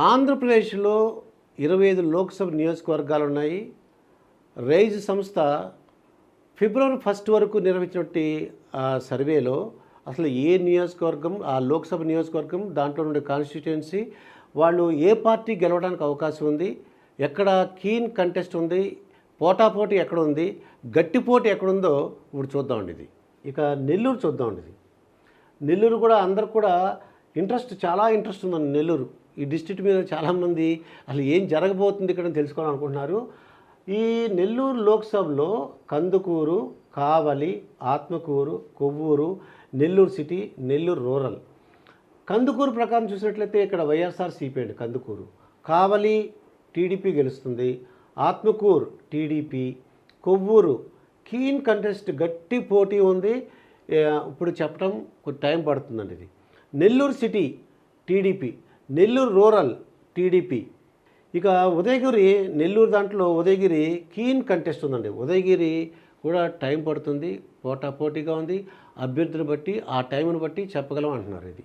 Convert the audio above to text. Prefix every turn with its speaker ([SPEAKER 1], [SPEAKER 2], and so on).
[SPEAKER 1] ఆంధ్రప్రదేశ్లో ఇరవై ఐదు లోక్సభ నియోజకవర్గాలు ఉన్నాయి. రైజ్ సంస్థ ఫిబ్రవరి ఫస్ట్ వరకు నిర్వహించినటువంటి సర్వేలో అసలు ఏ నియోజకవర్గం ఆ లోక్సభ నియోజకవర్గం దాంట్లో ఉండే కాన్స్టిట్యుయెన్సీ వాళ్ళు ఏ పార్టీ గెలవడానికి అవకాశం ఉంది ఎక్కడ కీన్ కంటెస్ట్ ఉంది పోటాపోటీ ఎక్కడ ఉంది గట్టి పోటీ ఎక్కడుందో ఇప్పుడు చూద్దామండి ఇది. ఇక నెల్లూరు చూద్దామండి ఇది. నెల్లూరు కూడా అందరు కూడా ఇంట్రెస్ట్ చాలా ఇంట్రెస్ట్ ఉందండి నెల్లూరు. ఈ డిస్ట్రిక్ట్ మీద చాలామంది అసలు ఏం జరగబోతుంది ఇక్కడ తెలుసుకోవాలనుకుంటున్నారు. ఈ నెల్లూరు లోక్సభలో కందుకూరు కావలి ఆత్మకూరు కొవ్వూరు నెల్లూరు సిటీ నెల్లూరు రూరల్. కందుకూరు ప్రకారం చూసినట్లయితే ఇక్కడ YSR CP Kandukur. Kavali TDP గెలుస్తుంది Atmakur TDP Kovur keen contest గట్టి పోటీ ఉంది. ఇప్పుడు చెప్పడం కొంచెం టైం పడుతుందండి ఇది. Nellore city TDP Nellore rural TDP. ఇక ఉదయగిరి నెల్లూరు దాంట్లో ఉదయగిరి కీన్ కంటెస్ట్ ఉందండి. ఉదయగిరి కూడా టైం పడుతుంది పోటా పోటీగా ఉంది. అభ్యర్థిని బట్టి ఆ టైంను బట్టి చెప్పగలం అంటున్నారు ఇది.